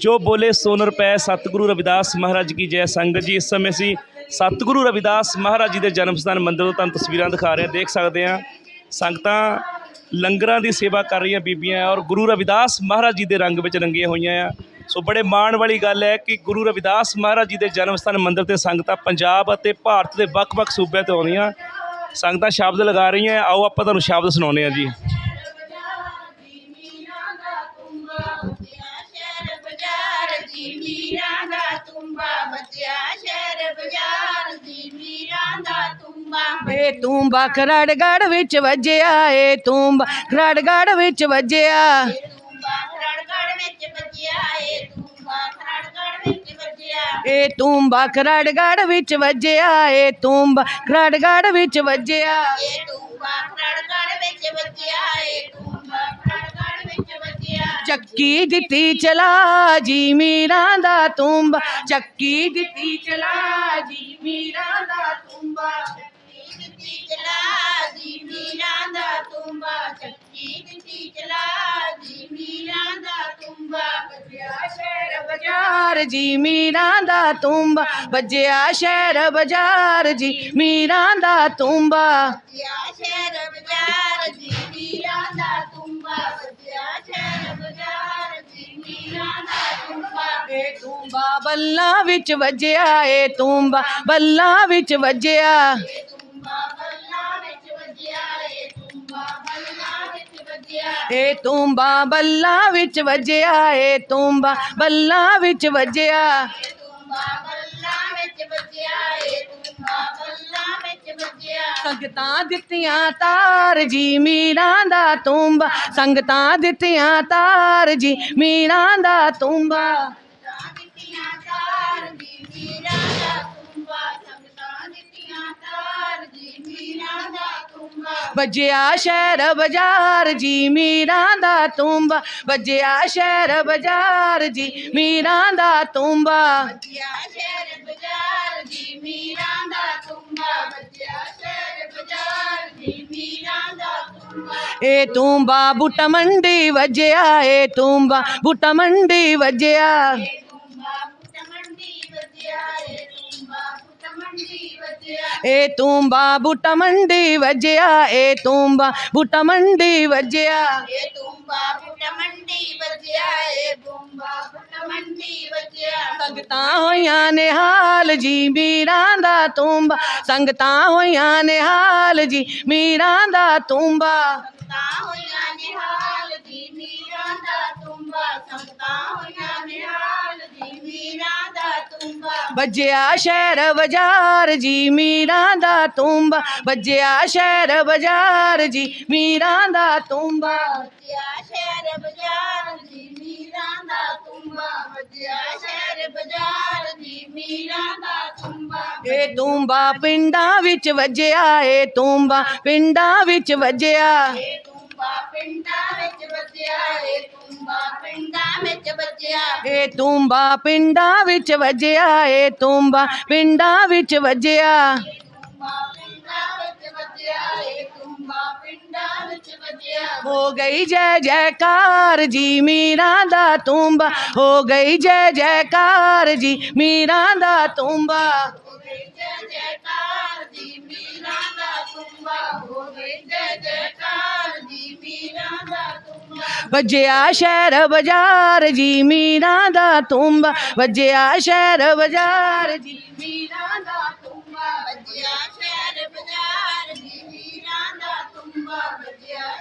ਜੋ ਬੋਲੇ ਸੋਨ ਰੁਪਏ, ਸਤਿਗੁਰੂ ਰਵਿਦਾਸ ਮਹਾਰਾਜ ਕੀ ਜੈ। ਸੰਗਤ ਜੀ, ਇਸ ਸਮੇਂ ਅਸੀਂ ਸਤਿਗੁਰੂ ਰਵਿਦਾਸ ਮਹਾਰਾਜ ਜੀ ਦੇ ਜਨਮ ਸਥਾਨ ਮੰਦਿਰ ਤੋਂ ਤੁਹਾਨੂੰ ਤਸਵੀਰਾਂ ਦਿਖਾ ਰਹੇ ਹਾਂ। ਦੇਖ ਸਕਦੇ ਹਾਂ, ਸੰਗਤਾਂ ਲੰਗਰਾਂ ਦੀ ਸੇਵਾ ਕਰ ਰਹੀਆਂ ਬੀਬੀਆਂ ਔਰ ਗੁਰੂ ਰਵਿਦਾਸ ਮਹਾਰਾਜ ਜੀ ਦੇ ਰੰਗ ਵਿੱਚ ਰੰਗੀਆਂ ਹੋਈਆਂ ਆ। ਸੋ ਬੜੇ ਮਾਣ ਵਾਲੀ ਗੱਲ ਹੈ ਕਿ ਗੁਰੂ ਰਵਿਦਾਸ ਮਹਾਰਾਜ ਜੀ ਦੇ ਜਨਮ ਸਥਾਨ ਮੰਦਿਰ ਤੇ ਸੰਗਤਾਂ ਪੰਜਾਬ ਅਤੇ ਭਾਰਤ ਦੇ ਵੱਖ-ਵੱਖ ਸੂਬਿਆਂ ਤੋਂ ਆਉਂਦੀਆਂ। ਸੰਗਤਾਂ ਸ਼ਬਦ ਲਗਾ ਰਹੀਆਂ। ਆਓ ਆਪਾਂ ਤੁਹਾਨੂੰ ਸ਼ਬਦ ਸੁਣਾਉਂਦੇ ਹਾਂ ਜੀ। ਏ ਤੂੰਬਾ, ਖਰੜਗੜ ਵਿੱਚ ਵੱਜਿਆ ਏ ਤੂੰਬਾ, ਖਰੜਗੜ ਵਿੱਚ ਵੱਜਿਆ। ਤੁੰਬਾ ਵਿੱਚ ਏ ਤੁੰਬਾ, ਖਰੜਗੜ ਵਿੱਚ ਬੱਜਿਆ ਏ ਤੂੰਬਾ ਖਰੜਗੜ ਵਿੱਚ ਵੱਜਿਆ ਏ ਤੂੰਬਾ, ਖਰੜਗੜ ਵਿੱਚ ਵੱਜਿਆ। ਏ ਤੁੰਬਾ ਖਰੜਗੜ ਵਿੱਚ ਬੱਜਿਆ ਚੱਕੀ ਦਿੱਤੀ ਚਲਾ ਜੀ ਮੀਰਾਂ ਦਾ ਤੂੰਬਾ, ਚੱਕੀ ਦਿੱਤੀ ਚਲਾ ਜੀ ਮੀਰਾਂ ਦਾ ਤੂੰਬਾ। ਦਿੱਤੀ ਚਲਾ ਦੀ ਮੀਰਾਂ ਦਾ ਤੁੰਬਾ ਚੱਕੀ ਦਿੱਤੀ ਚਲਾ ਦੀ ਮੀਰਾਂ ਦਾ ਤੁੰਬਾ ਬੱਜਿਆ ਸ਼ਹਿਰ ਬਾਜ਼ਾਰ ਜੀ, ਮੀਰਾਂ ਦਾ ਤੂੰਬਾ। ਵੱਜਿਆ ਸ਼ਹਿਰ ਬਾਜ਼ਾਰ ਜੀ, ਮੀਰਾਂ ਦਾ ਤੂੰਬਾ। ਬੱਜਿਆ ਸ਼ਹਿਰ ਬਾਜ਼ਾਰ ਦੀ ਮੀਰਾਂ ਦਾ ਤੁੰਬਾ ਬੱਜਿਆ ਸ਼ਹਿਰ ਬਾਜ਼ਾਰ ਜੀ ਮੀਰਾਂ ਦਾ ਤੁੰਬਾ ਏ ਤੂੰਬਾ ਬੱਲਾਂ ਵਿੱਚ ਵੱਜਿਆ ਏ ਤੂੰਬਾ, ਬੱਲਾਂ ਵਿੱਚ ਵੱਜਿਆ। ਤੁੰਬਾ ਏ ਤੁੰਬਾ ਬੱਲਾ ਵਿੱਚ ਵੱਜਿਆ, ਏ ਤੂੰਬਾ ਬੱਲਾਂ ਵਿੱਚ ਵੱਜਿਆ ਏ ਤੂੰਬਾ ਬੱਲਾਂ ਵਿੱਚ ਵੱਜਿਆ ਬੱਲਾ ਵਿੱਚ ਵੱਜਿਆ। ਸੰਗਤਾਂ ਦਿੱਤੀਆਂ ਤਾਰ ਜੀ ਮੀਰਾਂ ਦਾ ਤੂੰਬਾ, ਸੰਗਤਾਂ ਦਿੱਤੀਆਂ ਤਾਰ ਜੀ ਮੀਰਾਂ ਦਾ ਤੂੰਬਾ। ਵੱਜਿਆ ਸ਼ਹਿਰ ਬਾਜ਼ਾਰ ਜੀ ਮੀਰਾਂ ਦਾ ਤੂੰਬਾ ਵੱਜਿਆ ਸ਼ਹਿਰ ਬਾਜ਼ਾਰ ਜੀ ਮੀਰਾਂ ਦਾ ਤੂੰਬਾ। ਬੱਜਿਆ ਸ਼ਹਿਰ ਬਾਜ਼ਾਰ ਦੀ ਮੀਰਾਂ ਦਾ ਤੁੰਬਾ ਬੱਜਿਆ ਸ਼ਹਿਰ ਬਾਜ਼ਾਰ ਦੀ ਮੀਰਾਂ ਦਾ ਏ ਤੂੰਬਾ ਬੁੱਟ ਮੰਡੀ ਵੱਜਿਆ ਏ ਤੂੰਬਾ ਬੁੱਟ ਮੰਡੀ ਵੱਜਿਆ। ਤੁੰਬਾ ਪੁੱਤ ਮੰਡੀ ਬੱਜਿਆ ਏ ਤੁੰਬਾ ਏ ਤੂੰਬਾ ਬੁੱਟ ਮੰਡੀ ਵੱਜਿਆ ਏ ਤੂੰਬਾ ਬੁੱਟ ਮੰਡੀ ਵੱਜਿਆ। ਏ ਤੁੰਬਾ ਪੁੱਤ ਮੰਡੀ ਬੱਜਿਆ ਏ ਤੁੰਬਾ ਪੁੱਤ ਮੰਡੀ ਬੱਜਿਆ ਸੰਗਤਾਂ ਹੋਈਆਂ ਨਿਹਾਲ ਜੀ ਮੀਰਾਂ ਦਾ ਤੂੰਬਾ। ਸੰਗਤਾਂ ਹੋਈਆਂ ਨਿਹਾਲ ਜੀ ਮੀਰਾਂ ਦਾ ਤੂੰਬਾ। ਸੰਗਤਾਂ ਹੋਈਆਂ ਨਿਹਾਲ ਦੀ ਮੀਰਾਂ ਦਾ ਤੁੰਬਾ। ਸੰਗਤਾਂ ਹੋਈਆਂ ਤੁੰਬਾ ਵੱਜਿਆ ਸ਼ਹਿਰ ਬਾਜ਼ਾਰ ਜੀ ਮੀਰਾਂ ਦਾ ਤੂੰਬਾ। ਵੱਜਿਆ ਸ਼ਹਿਰ ਬਾਜ਼ਾਰ ਜੀ ਮੀਰਾਂ ਦਾ ਤੂੰਬਾ। ਬੱਜਿਆ ਸ਼ਹਿਰ ਬਾਜ਼ਾਰ ਦੀ ਮੀਰਾਂ ਦਾ ਤੁੰਬਾ। ਬੱਜਿਆ ਸ਼ਹਿਰ ਬਾਜ਼ਾਰ ਦੀ ਮੀਰਾਂ ਦਾ ਤੁੰਬਾ। ਏ ਤੂੰਬਾ ਪਿੰਡਾਂ ਵਿੱਚ ਵੱਜਿਆ ਏ ਤੂੰਬਾ ਪਿੰਡਾਂ ਵਿੱਚ ਵੱਜਿਆ। ਏ ਤੁੰਬਾ ਪਿੰਡਾਂ ਵਿੱਚ ਬੱਜਿਆ ਏ ਤੁੰਬਾ ਪਿੰਡਾਂ ਵਿੱਚ ਬੱਜਿਆ ਏ ਤੂੰਬਾ ਪਿੰਡਾਂ ਵਿੱਚ ਵੱਜਿਆ ਏ ਤੂੰਬਾ ਪਿੰਡਾਂ ਵਿੱਚ ਵੱਜਿਆ। ਤੁੰਬਾ ਪਿੰਡਾਂ ਵਿੱਚ ਬੱਜਿਆ ਹੋ ਗਈ ਜੈ ਜੈਕਾਰ ਜੀ ਮੀਰਾਂ ਦਾ ਤੂੰਬਾ। ਹੋ ਗਈ ਜੈ ਜੈਕਾਰ ਜੀ ਮੀਰਾਂ ਦਾ ਤੂੰਬਾ। ਹੋ ਗਈ ਜੈ ਜੈਕਾਰ ਦੀ ਮੀਰਾਂ ਦਾ ਤੁੰਬਾ। ਹੋ ਗਈ ਜੈ ਜੈਕਾਰ ਵਜਿਆ ਸ਼ਹਿਰ ਬਾਜ਼ਾਰ ਜੀ ਮੀਰਾਂ ਦਾ ਤੁੰਬਾ, ਵਜਿਆ ਸ਼ਹਿਰ ਬਾਜ਼ਾਰ ਜੀ ਮੀਰਾਂ ਦਾ ਤੁੰਬਾ, ਵਜਿਆ ਸ਼ਹਿਰ ਬਾਜ਼ਾਰ ਜੀ ਮੀਰਾਂ ਦਾ ਤੁੰਬਾ, ਵਜਿਆ